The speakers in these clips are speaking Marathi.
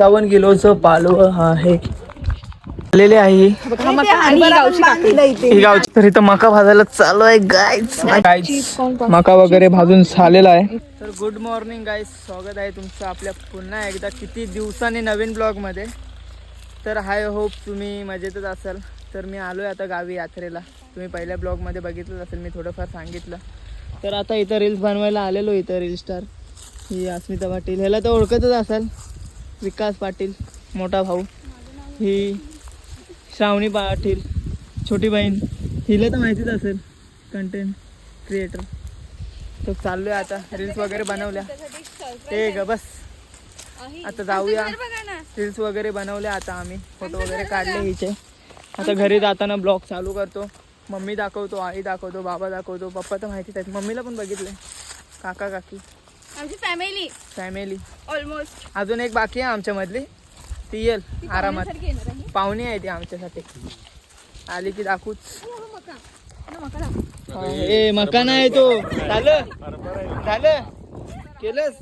पंचावन्न किलोचं पालव आहे. आलेले आहे ही. गावची तर इथं मका भाजायला चालू आहे गाईज मका वगैरे भाजून झालेला आहे. तर गुड मॉर्निंग गाईज स्वागत आहे तुमचं आपल्या पुन्हा एकदा किती दिवसांनी नवीन ब्लॉगमध्ये तर हाय होप तुम्ही मजेतच असाल. तर मी आलो आहे आता गावी यात्रेला. तुम्ही पहिल्या ब्लॉगमध्ये बघितलंच असेल मी थोडंफार सांगितलं. तर आता इथं रील्स बनवायला आलेलो इथं रील स्टार ही अस्मिता पाटील. ह्याला तर ओळखतच असाल. विकास पाटील मोठा भाऊ. ही श्रावणी पाटील छोटी बहीण. हिला तर माहितीच असेल कंटेंट क्रिएटर तर चाललोय आता रील्स वगैरे बनवल्या. ते ग बस. आता जाऊया. रील्स वगैरे बनवल्या आता आम्ही फोटो वगैरे काढले हिचे. आता घरी जाताना ब्लॉग चालू करतो. मम्मी दाखवतो आई दाखवतो बाबा दाखवतो. पप्पा तर माहितीच आहेत. मम्मीला पण बघितलंय. काका काकी. आमची फॅमिली फॅमिली ऑलमोस्ट अजून एक बाकी आहे आमच्यामधली. ती येईल आरामात. पाहुणी आहे ती आमच्यासाठी. आली की दाखवूच. हा, ए मका नाही तो. झालं? झालं? केलंस?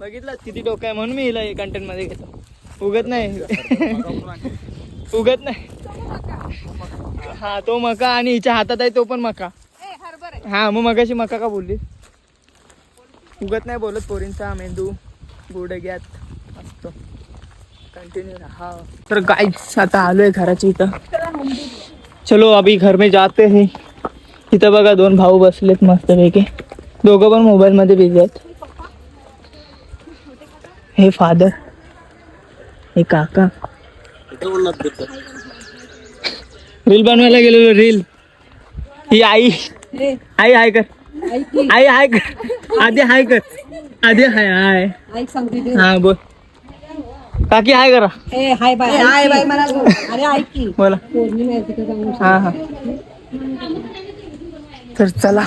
बघितलं किती डोकं आहे म्हणून मी हिला कंटेंटमध्ये घेतो. उगत नाही. उगत नाही. हा तो मका आणि हिच्या हातात आहे तो पण मका. हा मग मगाशी मका का बोलली उगत नाही बोलत पोरींचा मेंदू गुडघ्यात असतो कंटिन्यू रहा. तर गाईच आता आलोय घराच्या इथं. चलो अभी घर में जाते हैं. इथं बघा दोन भाऊ बसलेत मस्त पैकी दोघं पण मोबाईल मध्ये बिझी आहेत. हे फादर हे काका. रील बनवायला गेलेलो रील ही आई. आई हाय कर. आई हाय कर. आधी हाय कर. आधी हाय हाय. ऐक सांगते ते. हा बोल. काकी हाय करा. ए हाय बाय. हाय बाय मला अरे ऐक की. बोला. हा हा. तर चला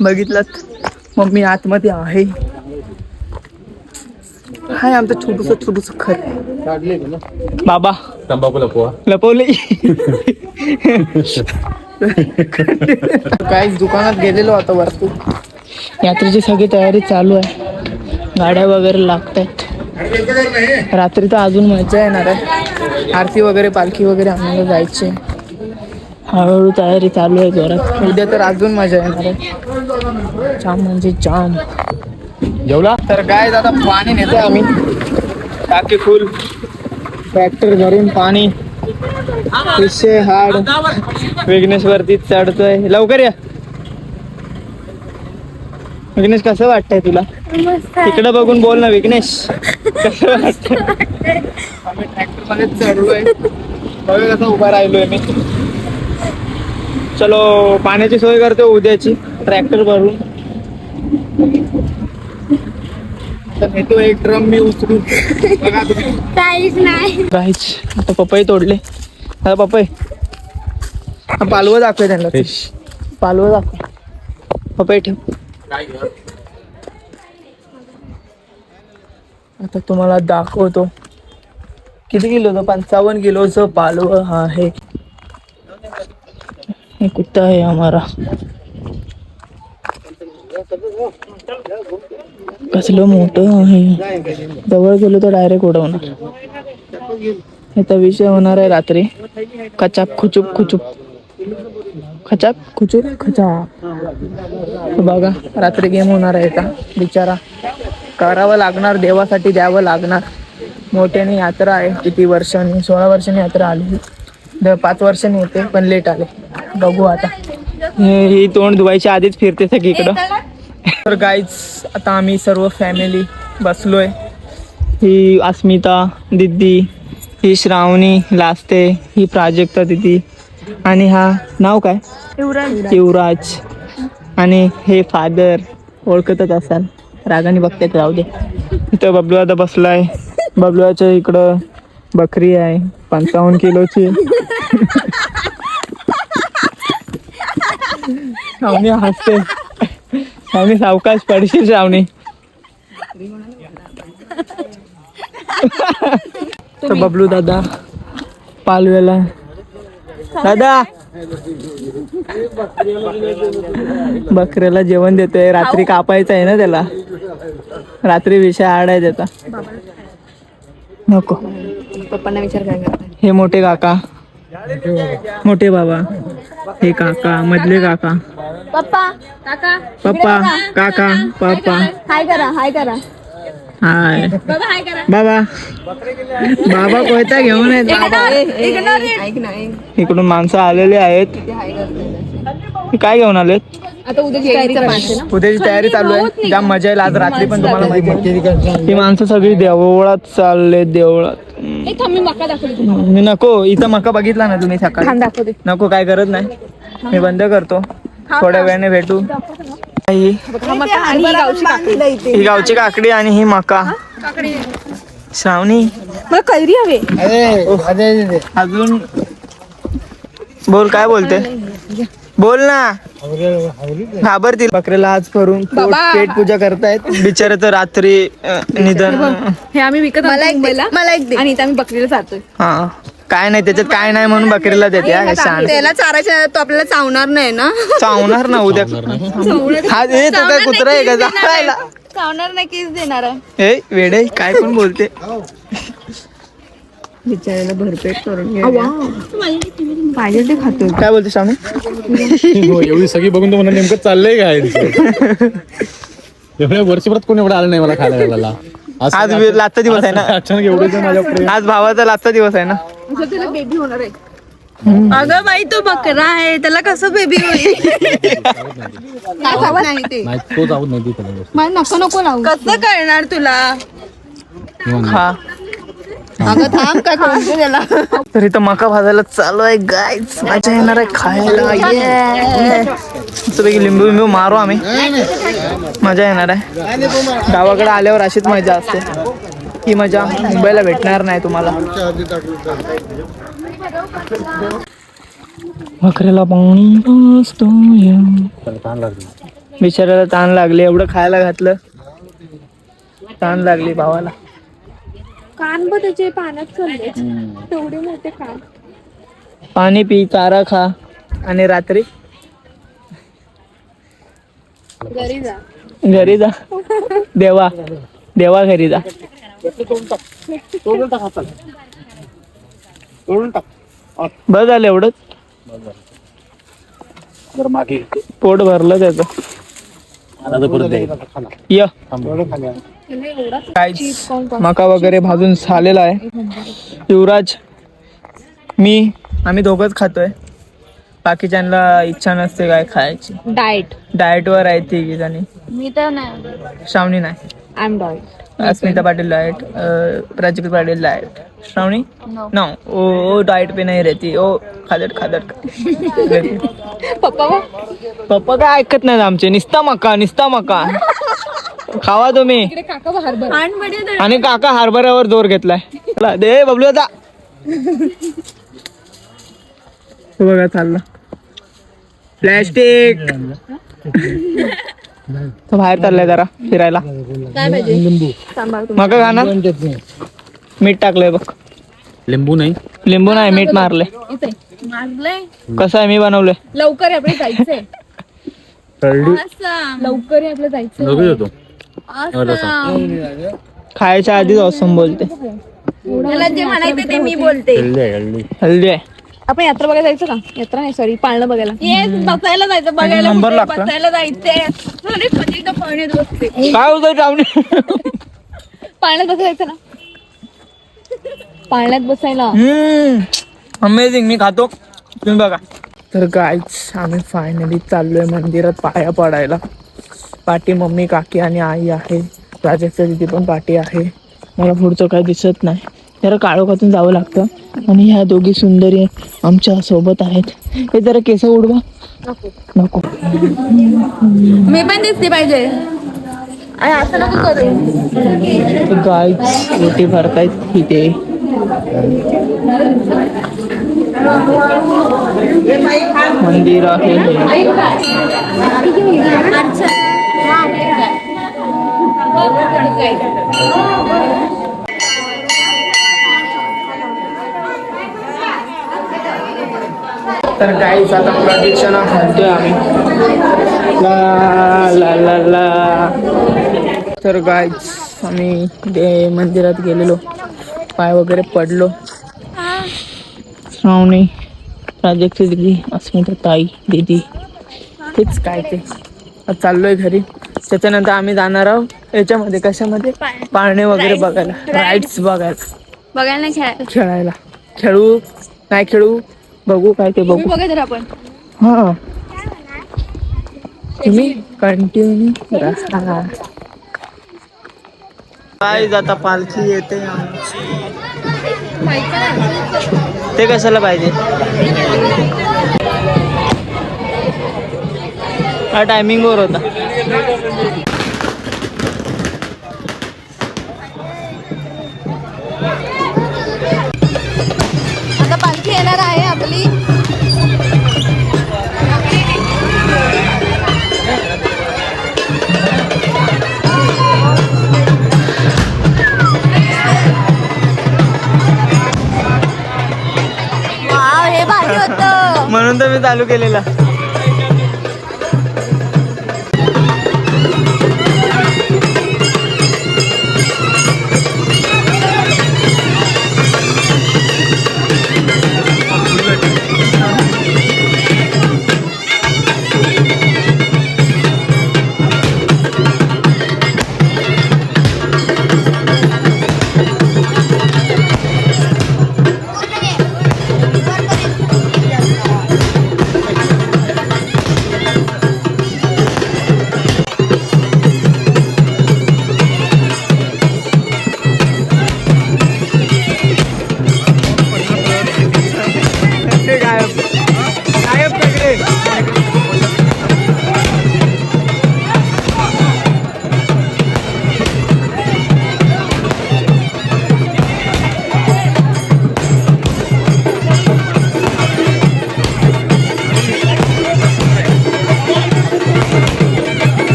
बघितलं मम्मी आतमध्ये आहे. हाय आमचं छोटूस छोटूस खर बाबा. तंबाखू लपवा. लपवले. काय दुकानात गेलेलो आता वरती यात्रेची सगळी तयारी चालू आहे. गाड्या वगैरे लागत आहेत रात्री तर अजून मजा येणार आहे. आरती वगैरे पालखी वगैरे आम्हाला जायची. हळूहळू तयारी चालू आहे जोरात. उद्या तर अजून मजा येणार आहे. जाम म्हणजे जाम. जेवला? तर काय आता पाणी नेतो आम्ही. टाकी फुल ट्रॅक्टर भरून पाणी. विषय हाड विघ्नेश वरती चढतोय. लवकर या. विघ्नेश कसं वाटतंय तुला? तिकडे बघून बोल ना विघ्नेश. कसं वाटतंय? आम्ही ट्रॅक्टरमध्ये चढलोय. बघा कसं उभा राहिलोय मी. चलो पाण्याची सोय करतो उद्याची ट्रॅक्टर भरून. तर एक ड्रम मी उचलून. काहीच नाही. काहीच. आता पपई तोडले. हा पालवं दाखव त्यांना. पालवं दाखव. पपई ठेव. आता तुम्हाला दाखवतो. किती किलोचं पंचावन्न किलोचं पालवं हा आहे. हे कुत्ता आहे हमारा कसलं मोठं आहे. जवळ गेलो तर डायरेक्ट उडवणार. याचा विषय होणार आहे रात्री. खचाप खुचूप खुचूप. खचाप खुचूप खचाप. बघा रात्री गेम होणार आहे का बिचारा. करावं लागणार देवासाठी द्यावं लागणार. मोठ्याने यात्रा आहे किती वर्षांनी? सोळा वर्षांनी यात्रा आली. द- पाच वर्षांनी होते पण लेट आले. बघू आता. ही तोंड धुवायच्या आधीच फिरते सगळीकडं. तर गाईज आता आम्ही सर्व फॅमिली बसलोय. ही अस्मिता दिद्दी ही श्रावणी लास्ते ही प्राजक्ता दिदी. आणि हा नाव काय? युवराज. आणि हे फादर ओळखतच असाल. रागाने बघतात जाऊ दे. इथं बबलू आता बसलाय. बबलूच्या इकडं बकरी आहे. पंचावन्न किलोची. श्रावणी हसते. श्रावणी सावकाश पडशील श्रावणी. तर बबलू दादा पालवेला दादा! बकऱ्याला जेवण देतोय. रात्री कापायचं आहे ना त्याला? रात्री विषय आड आहे त्याचा. नको. पप्पांना विचार काय हे मोठे काका. मोठे बाबा. हे काका. मधले काका. पप्पा. काका पप्पा काका पप्पा. हाय करा हाय करा. हाय. बाबा हाय करा. बाबा. बाबा कोयता घेऊन ऐक इकडून माणसं आलेली आहेत. काय घेऊन आलेत उद्याची तयारी चालू आहे. जाम मजा येईल आज रात्री पण तुम्हाला माहिती आहे. ही माणसं सगळी देवळात चालले देवळात. मी नको इथं मका बघितला ना तुम्ही सकाळी? नको काय गरज नाही. मी बंद करतो. थोड्या वेळाने भेटू. ही ही गावची काकडी आणि ही मका. श्रावणी. मला कैरी हवे. अजून बोल काय बोलते? बोल ना. घाबरतील. बकऱ्याला आज करून पोट- पूजा करतायत. बिचारे तर रात्री निधन. हे आम्ही विकत मला एक मला एक आणि इथं आम्ही बकरीला जातोय हा. काय नाही त्याच्यात काय नाही म्हणून बकरीला देते हा, काय. त्याला चारायच्या तो आपल्याला चावणार नाही ना. चावणार ना उद्या हा हे तो काय कुत्रा आहे का? चावायला चावणार नाही कीच देणार आहे? ए वेडे काय पण बोलते. बिचारायला भरपेट करून पाहिजे ते खातोय. काय बोलते श्रावणी हो, एवढी सगळी बघून तर मला नेमकं चाललंय काय? एवढ्या वर्षभरात कोण एवढं आलं नाही मला खायला घालायला? आज आज वे- लाचचा दिवस आहे ना? अचानक एवढे जण माझ्या प्रेम आज भावाचा लाचचा दिवस आहे ना? बेबी होणार आहे. अगं बाई तो बकरा आहे. त्याला कसं बेबी होईल? नाही ते. नाही तो जाऊ नाही ती त्याला गोष्ट. मला नको नको लावू. कसं कळणार तुला? हा अगं थांब काय त्याला तर इथं मका भाजायला चालू आहे गायच मजा येणार आहे खायला. ये मस्तपैकी लिंबू बिंबू मारू आम्ही. मजा येणार आहे. गावाकडे आल्यावर अशीच मजा असते. ही मजा मुंबईला भेटणार नाही तुम्हाला. बकऱ्याला ताण लागली बिचाऱ्याला ताण लागले एवढं खायला घातलं. ताण लागली भावाला. कान बघ त्याचे पाण्यात चालले. तेवढे मोठे कान. पाणी पी चारा खा. आणि रात्री? घरी जा. घरी जा. देवा. देवा घरी जा. बस झालं एवढंच? मागे पोट भरलं त्याचं. आता तर परत द्यायचं. य. काहीच मका वगैरे भाजून झालेला आहे. युवराज मी आम्ही दोघंच खातोय. बाकीच्यांना इच्छा नसते काय खायची. डाएट डाएटवर आहे ती जणी मी तर नाही. श्रावणी नाही. I am diet Asmita Patil diet Prajakta Patil diet Shravani No. No वो वो डाइट पे नहीं रहती वो खादट खादट पप्पा पप्पा काय ऐकत नाही आमचे निस्ता मका निस्ता मका खावा तुम्ही आणि काका हार्बरावर जोर घेतलाय दे बबलू आता बघा चाललं प्लॅस्टिक तो बाहेर चाललाय जरा फिरायला. काय पाहिजे? मका खाणार? मीठ टाकलंय बघ. लिंबू नाही? लिंबू नाही मीठ मारले मारलंय? कसं आहे? मी बनवलंय. लवकर आपलं जायचंय. असं लवकर आपलं जायचं असं खायच्या आधीच ऑसम बोलते. मला जे म्हणायचं ते मी बोलते. कळली आहे, कळली. हल्दी आहे. आपण यात्रा बघायला जायचं का? यात्रा नाही सॉरी पाळणं बघायला. येस बसायला जायचं बघायला नंबर कुठे लागतो. बसायला जायचंय. अरे कधी एकदा पळण्यात बसते काय होतं पाळण्यात बसायला जायचं ना? पाळण्यात बसायला. अमेझिंग मी खातो. तुम्ही बघा. तर गायच आम्ही फायनली चाललोय मंदिरात पाया पडायला. पाठी मम्मी काकी आणि आई आहे. राजाच्या तिथे पण पाठी आहे. मला पुढचं काय दिसत नाही. जरा काळोखातून जावं लागतं. आणि ह्या दोघी सुंदरी आमच्यासोबत आहेत. हे जरा केस उडवा. नको. मी पण दिसते पाहिजे. गायच रोटी भरतायत इथे. मंदिर आहे. हे. तर काहीच आता प्रदक्षिणा घालतोय आम्ही. ला ला ला ला. तर गाईच आम्ही दे मंदिरात गेलेलो. पाय वगैरे पडलो. श्रावणी प्राजक्तची दिदी अस्मिता ताई दीदी. तेच काय ते. चाललोय घरी. त्याच्यानंतर आम्ही जाणार आहोत. याच्यामध्ये कशामध्ये? पाळणे वगैरे बघायला. राईड्स बघायला. बघायला खेळायला. खेळू? नाही खेळू? बघू काय ते बघू. बघा तर आपण. हा. तुम्ही कंटिन्यू राहा काय आता पालखी येते आमची. ते कशाला पाहिजे? हा टायमिंग वर होता. चालू केलेला.